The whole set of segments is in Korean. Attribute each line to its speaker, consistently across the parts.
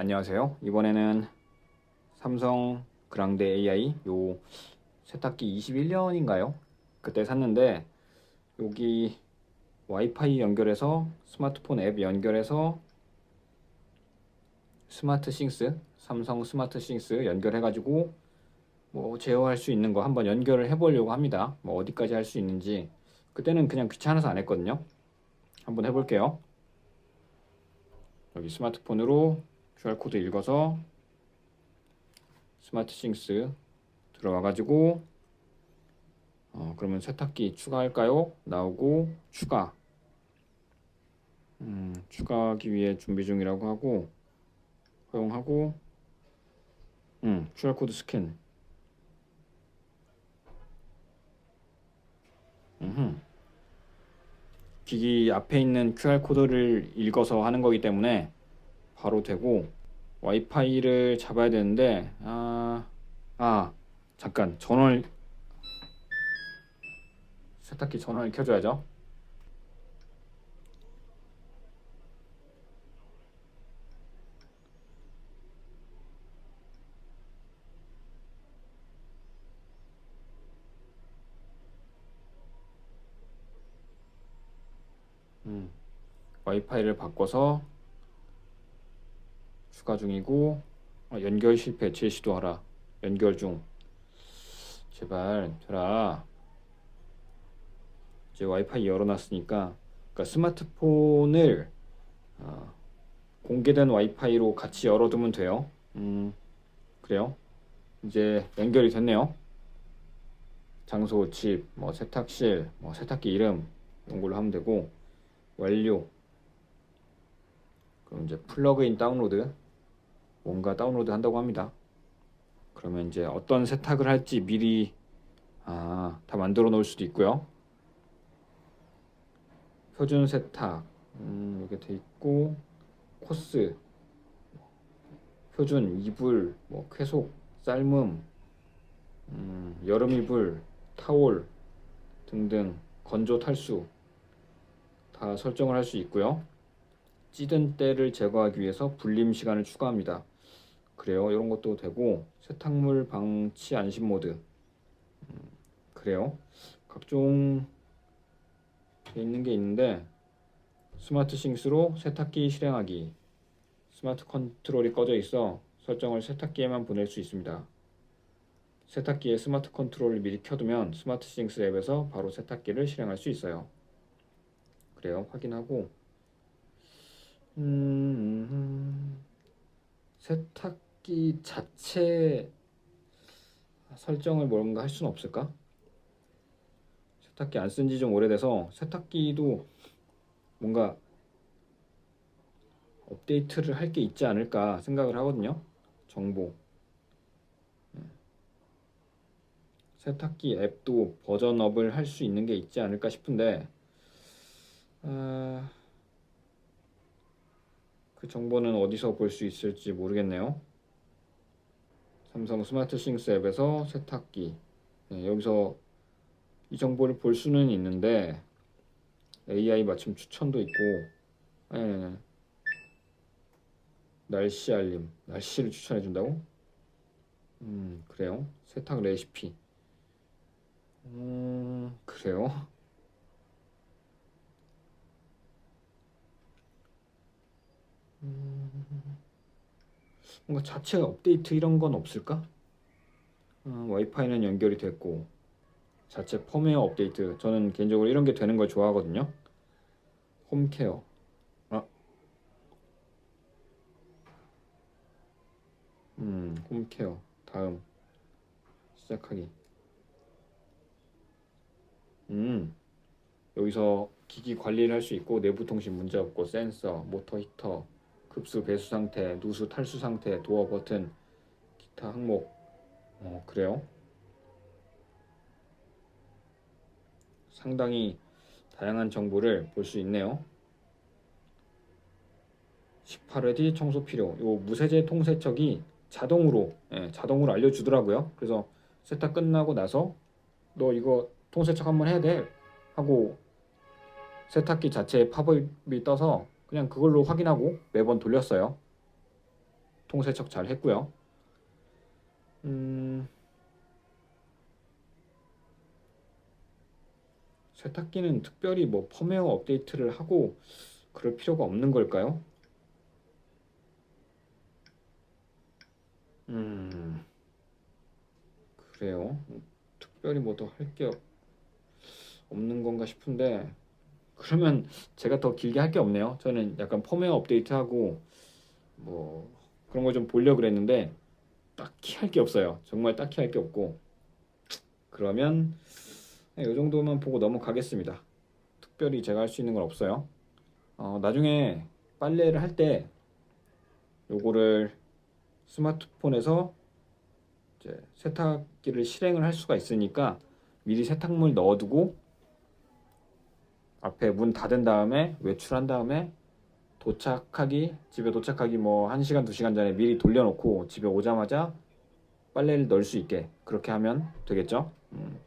Speaker 1: 안녕하세요. 이번에는 삼성 그랑데 AI 요 세탁기 21년인가요? 그때 샀는데 여기 와이파이 연결해서 스마트폰 앱 연결해서 스마트 싱스 삼성 스마트 싱스 연결해 가지고 뭐 제어할 수 있는 거 한번 연결을 해 보려고 합니다. 뭐 어디까지 할 수 있는지 그때는 그냥 귀찮아서 안 했거든요. 한번 해 볼게요. 여기 스마트폰으로 QR코드 읽어서 스마트 싱스 들어와 가지고 어, 그러면 세탁기 추가할까요? 나오고 추가 음, 추가하기 위해 준비 중이라고 하고 허용하고 음, QR코드 스캔 음흠. 기기 앞에 있는 QR코드를 읽어서 하는 거기 때문에 바로 되고 와이파이를 잡아야 되는데 아, 아 잠깐 전원을 세탁기 전원을 켜줘야죠. 음, 와이파이를 바꿔서 추가 중이고 아, 연결 실패 재시도 하라. 연결 중. 제발 되라. 이제 와이파이 열어놨으니까 그러니까 스마트폰을 어, 공개된 와이파이로 같이 열어두면 돼요. 음 그래요? 이제 연결이 됐네요. 장소 집뭐 세탁실 뭐 세탁기 이름 이런 걸로 하면 되고 완료. 그럼 이제 플러그인 다운로드 뭔가 다운로드 한다고 합니다. 그러면 이제 어떤 세탁을 할지 미리 아, 다 만들어 놓을 수도 있고요. 표준 세탁 음, 이게 돼 있고 코스 표준 이불 뭐 쾌속 삶음 음, 여름 이불 타올 등등 건조 탈수 다 설정을 할 수 있고요. 찌든 때를 제거하기 위해서 불림 시간을 추가합니다. 그래요. 이런 것도 되고 세탁물 방치 안심 모드. 음, 그래요. 각종 돼 있는 게 있는데 스마트 싱스로 세탁기 실행하기. 스마트 컨트롤이 꺼져 있어 설정을 세탁기에만 보낼 수 있습니다. 세탁기에 스마트 컨트롤을 미리 켜두면 스마트 싱스 앱에서 바로 세탁기를 실행할 수 있어요. 그래요. 확인하고 음, 세탁 기 자체 설정을 뭔가 할 수는 없을까? 세탁기 안 쓴 지 좀 오래돼서 세탁기도 뭔가 업데이트를 할 게 있지 않을까 생각을 하거든요. 정보. 네. 세탁기 앱도 버전업을 할 수 있는 게 있지 않을까 싶은데 아, 그 정보는 어디서 볼 수 있을지 모르겠네요. 삼성 스마트 싱스 앱에서 세탁기. 네, 여기서 이 정보를 볼 수는 있는데 AI 맞춤 추천도 있고 네, 날씨 알림 날씨를 추천해 준다고? 음 그래요? 세탁 레시피. 음 그래요 뭔가 자체 업데이트 이런 건 없을까? 어, 와이파이는 연결이 됐고 자체 펌웨어 업데이트. 저는 개인적으로 이런 게 되는 걸 좋아하거든요. 홈케어. 아, 음, 홈케어. 다음. 시작하기. 음, 여기서 기기 관리를 할 수 있고 내부 통신 문제 없고 센서, 모터 히터, 급수 배수 상태, 누수 탈수 상태, 도어 버튼, 기타 항목. 어, 그래요? 상당히 다양한 정보를 볼 수 있네요. 18회 청소 필요. 요 무세제 통세척이 자동으로 예, 자동으로 알려주더라고요. 그래서 세탁 끝나고 나서 너 이거 통세척 한번 해야 돼 하고 세탁기 자체에 팝업이 떠서 그냥 그걸로 확인하고 매번 돌렸어요. 통세척 잘 했고요. 음, 세탁기는 특별히 뭐 펌웨어 업데이트를 하고 그럴 필요가 없는 걸까요? 음, 그래요. 특별히 뭐 더 할 게 없는 건가 싶은데 그러면 제가 더 길게 할 게 없네요. 저는 약간 펌웨어 업데이트하고 뭐 그런 거 좀 보려고 그랬는데 딱히 할 게 없어요. 정말 딱히 할 게 없고 그러면 이 정도만 보고 넘어가겠습니다. 특별히 제가 할 수 있는 건 없어요. 어, 나중에 빨래를 할 때 요거를 스마트폰에서 세탁기를 실행을 할 수가 있으니까 미리 세탁물 넣어두고 앞에 문 닫은 다음에 외출한 다음에 도착하기 집에 도착하기 뭐 1시간 2시간 전에 미리 돌려놓고 집에 오자마자 빨래를 넣을 수 있게 그렇게 하면 되겠죠? 음,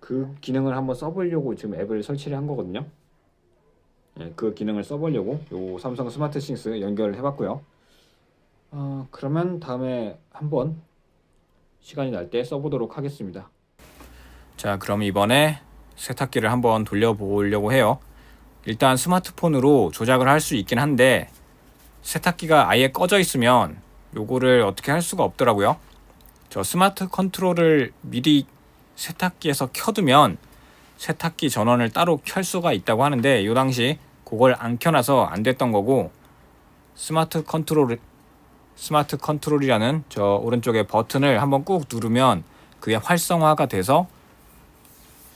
Speaker 1: 그 기능을 한번 써보려고 지금 앱을 설치를 한 거거든요. 예, 그 기능을 써보려고 요 삼성 스마트 싱스 연결을 해봤고요. 어, 그러면 다음에 한번 시간이 날 때 써보도록 하겠습니다. 자 그럼 이번에 세탁기를 한번 돌려보려고 해요 일단 스마트폰으로 조작을 할 수 있긴 한데 세탁기가 아예 꺼져 있으면 요거를 어떻게 할 수가 없더라고요. 저 스마트 컨트롤을 미리 세탁기에서 켜두면 세탁기 전원을 따로 켤 수가 있다고 하는데 요 당시 그걸 안 켜놔서 안 됐던 거고 스마트 컨트롤 스마트 컨트롤이라는 저 오른쪽에 버튼을 한번 꾹 누르면 그게 활성화가 돼서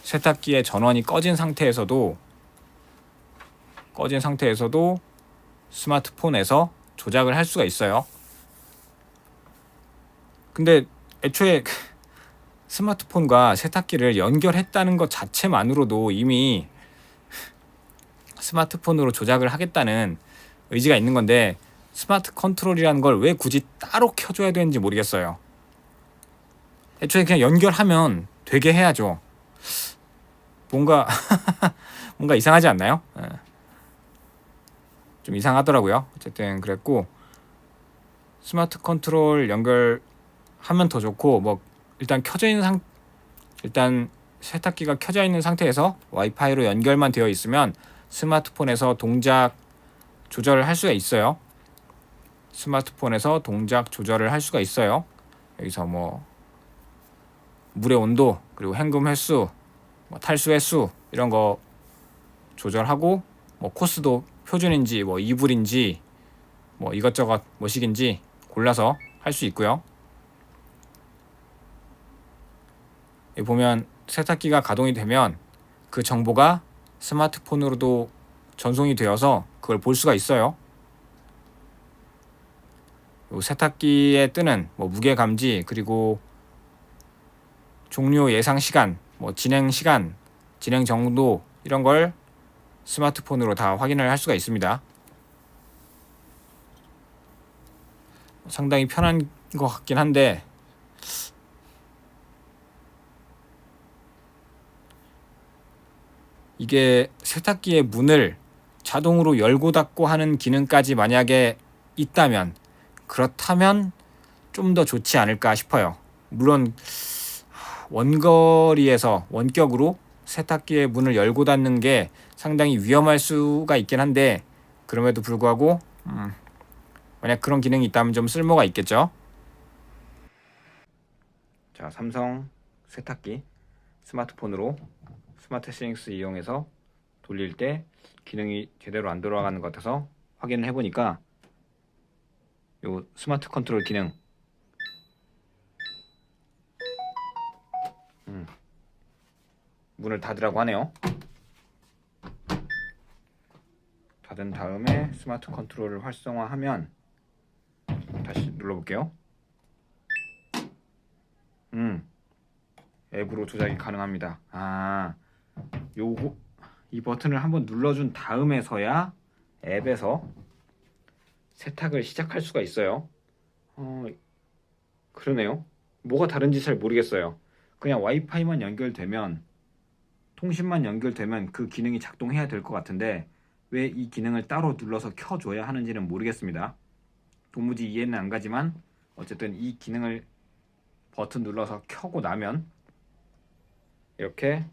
Speaker 1: 세탁기의 전원이 꺼진 상태에서도 꺼진 상태에서도 스마트폰에서 조작을 할 수가 있어요. 근데 애초에 스마트폰과 세탁기를 연결했다는 것 자체만으로도 이미 스마트폰으로 조작을 하겠다는 의지가 있는 건데 스마트 컨트롤이라는 걸 왜 굳이 따로 켜줘야 되는지 모르겠어요. 애초에 그냥 연결하면 되게 해야죠. 뭔가 뭔가 이상하지 않나요? 예. 좀 이상하더라고요. 어쨌든 그랬고 스마트 컨트롤 연결하면 더 좋고 뭐 일단 켜져 있는 상 일단 세탁기가 켜져 있는 상태에서 와이파이로 연결만 되어 있으면 스마트폰에서 동작 조절을 할 수가 있어요. 스마트폰에서 동작 조절을 할 수가 있어요. 여기서 뭐 물의 온도 그리고 헹금 횟수, 뭐 탈수 횟수 이런 거 조절하고 뭐 코스도 표준인지 뭐 이불인지 뭐 이것저것 뭐식인지 골라서 할 수 있고요. 여기 보면 세탁기가 가동이 되면 그 정보가 스마트폰으로도 전송이 되어서 그걸 볼 수가 있어요. 요 세탁기에 뜨는 뭐 무게 감지 그리고 종료 예상 시간, 뭐 진행 시간, 진행 정도 이런 걸 스마트폰으로 다 확인을 할 수가 있습니다. 상당히 편한 것 같긴 한데 이게 세탁기의 문을 자동으로 열고 닫고 하는 기능까지 만약에 있다면 그렇다면 좀 더 좋지 않을까 싶어요. 물론 원거리에서 원격으로 세탁기의 문을 열고 닫는 게 상당히 위험할 수가 있긴 한데 그럼에도 불구하고 음, 만약 그런 기능이 있다면 좀 쓸모가 있겠죠. 자, 삼성 세탁기 스마트폰으로 스마트 싱스 이용해서 돌릴 때 기능이 제대로 안 돌아가는 것 같아서 확인을 해보니까 요 스마트 컨트롤 기능 음, 문을 닫으라고 하네요. 닫은 다음에 스마트 컨트롤을 활성화하면 다시 눌러볼게요. 음, 앱으로 조작이 가능합니다. 아, 요거 이 버튼을 한번 눌러준 다음에서야 앱에서 세탁을 시작할 수가 있어요. 어, 그러네요. 뭐가 다른지 잘 모르겠어요. 그냥 와이파이만 연결되면 통신만 연결되면 그 기능이 작동해야 될 것 같은데 왜 이 기능을 따로 눌러서 켜줘야 하는지는 모르겠습니다. 도무지 이해는 안 가지만 어쨌든 이 기능을 버튼 눌러서 켜고 나면 이렇게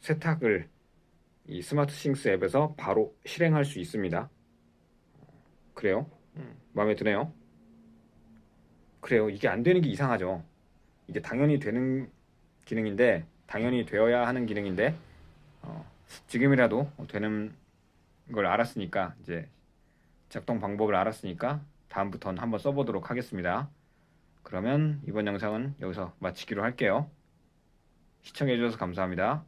Speaker 1: 세탁을 이 스마트 싱스 앱에서 바로 실행할 수 있습니다. 그래요? 음, 마음에 드네요. 그래요. 이게 안 되는 게 이상하죠. 이게 당연히 되는 기능인데, 당연히 되어야 하는 기능인데, 어, 지금이라도 되는 걸 알았으니까, 이제 작동 방법을 알았으니까, 다음부터는 한번 써보도록 하겠습니다. 그러면 이번 영상은 여기서 마치기로 할게요. 시청해주셔서 감사합니다.